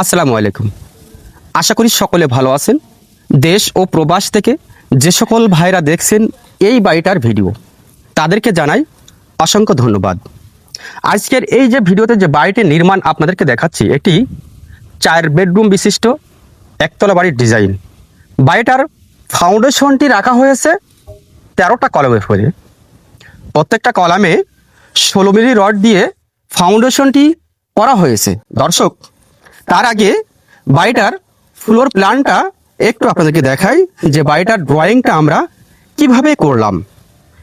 আসসালামু আলাইকুম। আশা করি সকলে ভালো আছেন। দেশ ও প্রবাস থেকে যে সকল ভাইরা দেখছেন এই বাড়িটার ভিডিও, তাদেরকে জানাই অসংখ্য ধন্যবাদ। আজকের এই যে ভিডিওতে যে বাড়িটির নির্মাণ আপনাদেরকে দেখাচ্ছি, এটি চার বেডরুম বিশিষ্ট একতলা বাড়ির ডিজাইন। বাড়িটার ফাউন্ডেশনটি রাখা হয়েছে তেরোটা কলমের ফলে প্রত্যেকটা কলামে ষোলো মিলি রড দিয়ে ফাউন্ডেশনটি করা হয়েছে। দর্শক তার আগে বাড়িটার ফ্লোর প্ল্যানটা একটু আপনাদেরকে দেখাই যে বাড়িটার ড্রয়িংটা আমরা কীভাবে করলাম।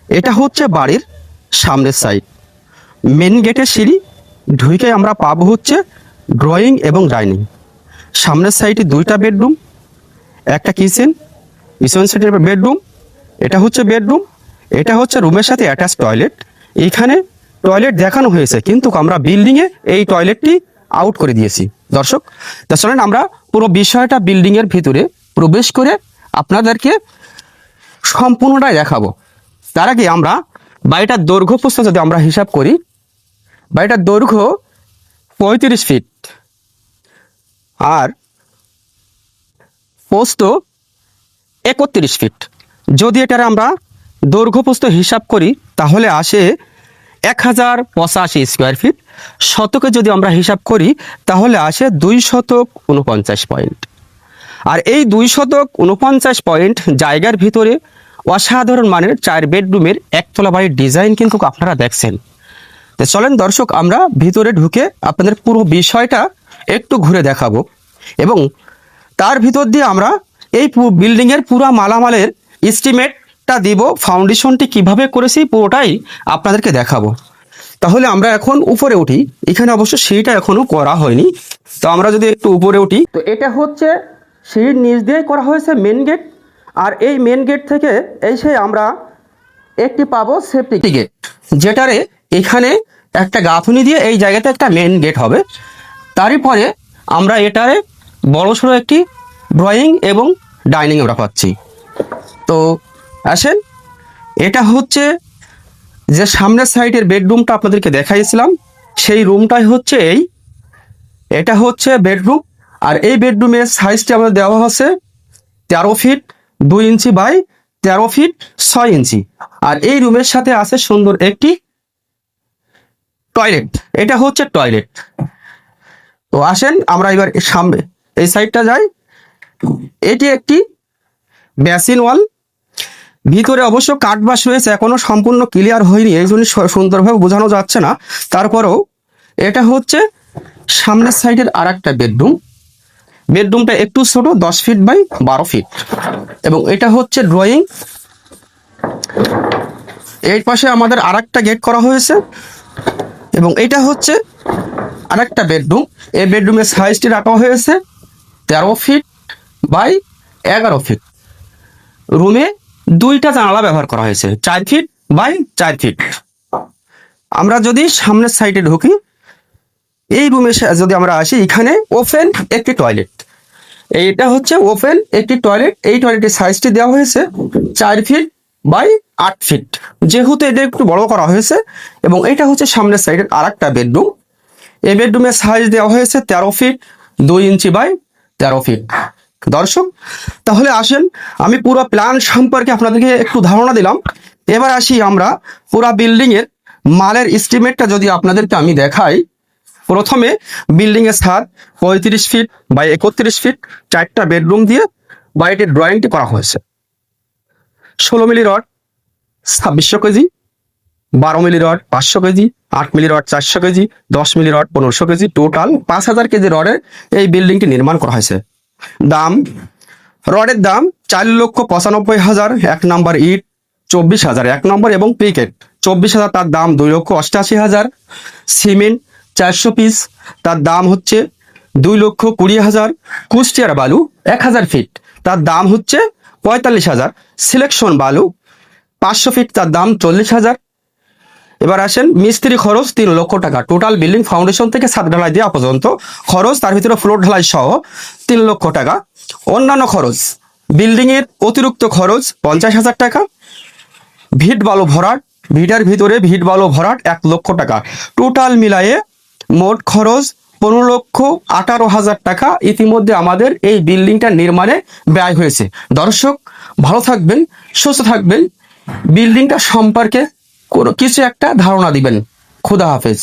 এটা হচ্ছে বাড়ির সামনের সাইড মেন গেটের সিঁড়ি ঢুকে আমরা পাবো হচ্ছে ড্রয়িং এবং ডাইনিং সামনের সাইডে দুইটা বেডরুম একটা কিচেন পিছন সাইডের বেডরুম এটা হচ্ছে বেডরুম এটা হচ্ছে রুমের সাথে অ্যাটাচ টয়লেট এইখানে টয়লেট দেখানো হয়েছে, কিন্তু আমরা বিল্ডিংয়ে এই টয়লেটটি আউট করে দিয়েছি। দর্শক, তা চলেন আমরা পুরো বিষয়টা বিল্ডিংয়ের ভিতরে প্রবেশ করে আপনাদেরকে সম্পূর্ণটাই দেখাবো। তার আগে আমরা বাড়িটার দৈর্ঘ্য প্রস্থ যদি আমরা হিসাব করি, বাড়িটার দৈর্ঘ্য পঁয়ত্রিশ ফিট আর পোস্ত একত্রিশ ফিট যদি এটার আমরা দৈর্ঘ্য প্রস্থ হিসাব করি, তাহলে আসে এক হাজার পঁচাশি স্কোয়ার ফিট শতকে যদি আমরা হিসাব করি, তাহলে আসে দুই শতক উনপঞ্চাশ পয়েন্ট আর এই দুই শতক উনপঞ্চাশ পয়েন্ট জায়গার ভিতরে অসাধারণ মানের চার বেডরুমের একতলা বাড়ির ডিজাইন কিন্তু আপনারা দেখছেন। তো চলেন দর্শক, আমরা ভিতরে ঢুকে আপনাদের পুরো বিষয়টা একটু ঘুরে দেখাবো। এবং তার ভিতর দিয়ে আমরা এই বিল্ডিংয়ের পুরো মালামালের এস্টিমেটটা দিব ফাউন্ডেশনটি কীভাবে করেছি পুরোটাই আপনাদেরকে দেখাবো। তাহলে আমরা এখন উপরে উঠি। এখানে অবশ্য সিঁড়িটা এখনও করা হয়নি। তো আমরা যদি একটু উপরে উঠি। তো এটা হচ্ছে সিঁড়ির নিচ দিয়ে করা হয়েছে মেন গেট আর এই মেন গেট থেকে এসে আমরা একটি পাবো সেফটি গেট যেটারে এখানে একটা গাঁথুনি দিয়ে এই জায়গাতে একটা মেন গেট হবে। তারই পরে আমরা এটারে বড়সড় একটি ড্রয়িং এবং ডাইনিং আমরা পাচ্ছি। তো আসেন। এটা হচ্ছে যে সামনের সাইডের বেডরুমটা আপনাদেরকে দেখাইছিলাম, সেই রুমটাই হচ্ছে এই। এটা হচ্ছে বেডরুম, আর এই বেডরুমের সাইজটি আমাদের দেওয়া হচ্ছে তেরো ফিট দুই ইঞ্চি বাই তেরো ফিট ছয় ইঞ্চি। আর এই রুমের সাথে আছে সুন্দর একটি টয়লেট, এটা হচ্ছে টয়লেট। তো আসেন, আমরা এবার সামনে, এই সাইডটা যাই। এটি একটি বেসিন ওয়াল ভিতরে অবশ্য কাঠবাস রয়েছে এখনও সম্পূর্ণ ক্লিয়ার হয়নি, এই জন্য সুন্দরভাবে বোঝানো যাচ্ছে না। তারপরেও এটা হচ্ছে সামনের সাইডের আর একটা বেডরুম। বেডরুমটা একটু ছোট, দশ ফিট বাই বারো ফিট এবং এটা হচ্ছে ড্রয়িং এই পাশে আমাদের আর একটা গেট করা হয়েছে। এবং এটা হচ্ছে আর একটা বেডরুম। এই বেডরুমের সাইজটি রাখা হয়েছে তেরো ফিট বাই এগারো ফিট রুমে দুইটা জানালা ব্যবহার করা হয়েছে, চার ফিট বাই চার ফিট আমরা যদি সামনের সাইডে ঢুকি, এই রুমে যদি আমরা আসি, এখানে ওপেন একটি টয়লেট এইটা হচ্ছে ওপেন একটি টয়লেট এই টয়লেটের সাইজটি দেওয়া হয়েছে চার ফিট বাই আট ফিট যেহেতু এটা একটু বড় করা হয়েছে, এবং এটা হচ্ছে সামনের সাইডের আর একটা বেডরুম এই বেডরুমের সাইজ দেওয়া হয়েছে তেরো ফিট দুই ইঞ্চি বাই তেরো ফিট দর্শক, তাহলে আসেন, আমি পুরো প্ল্যান সম্পর্কে আপনাদেরকে একটু ধারণা দিলাম। এবার আসি আমরা পুরো বিল্ডিং এর মালের এস্টিমেটটা যদি আপনাদেরকে আমি দেখাই। প্রথমে বিল্ডিং এর ছাদ পঁয়ত্রিশ ফিট বাই একত্রিশ ফিট চারটা বেডরুম দিয়ে বাড়িটির ড্রয়িংটি করা হয়েছে। ষোলো মিলি রড ছাব্বিশশো কেজি, বারো মিলি রড পাঁচশো কেজি, আট মিলি রড চারশো কেজি, দশ মিলি রড পনেরোশো কেজি টোটাল পাঁচ হাজার কেজি রডের এই বিল্ডিংটি নির্মাণ করা হয়েছে। দাম, রডের দাম চার লক্ষ পঁচানব্বই হাজার, এক নম্বর ইট চব্বিশ হাজার, এক নম্বর এবং পিকেট চব্বিশ হাজার, তার দাম দুই লক্ষ অষ্টাশি হাজার। সিমেন্ট চারশো পিস, তার দাম হচ্ছে দুই লক্ষ কুড়ি হাজার। কুষ্টিয়ার বালু এক হাজার ফিট, তার দাম হচ্ছে পঁয়তাল্লিশ হাজার। সিলেকশন বালু পাঁচশো ফিট, তার দাম চল্লিশ হাজার। এবার আসেন, মিস্ত্রি খরচ তিন লক্ষ টাকা। টোটাল বিল্ডিং ফাউন্ডেশন থেকে ছাদ ঢালাই দেওয়া পর্যন্ত খরচ, তার ভিতরে ফ্লোর ঢালাই সহ তিন লক্ষ টাকা। অন্যান্য খরচ বিল্ডিং এর অতিরিক্ত খরচ পঞ্চাশ হাজার টাকা। ভিট বালু ভরাট, ভিটার ভিতরে ভিট বালু ভরাট এক লক্ষ টাকা। টোটাল মিলায়ে মোট খরচ পনেরো লক্ষ আঠারো হাজার টাকা। ইতিমধ্যে আমাদের এই বিল্ডিংটা নির্মাণে ব্যয় হয়েছে। দর্শক, ভালো থাকবেন, সুস্থ থাকবেন। বিল্ডিংটা সম্পর্কে কোনো কিছু একটা ধারণা দিবেন। খুদা হাফেজ।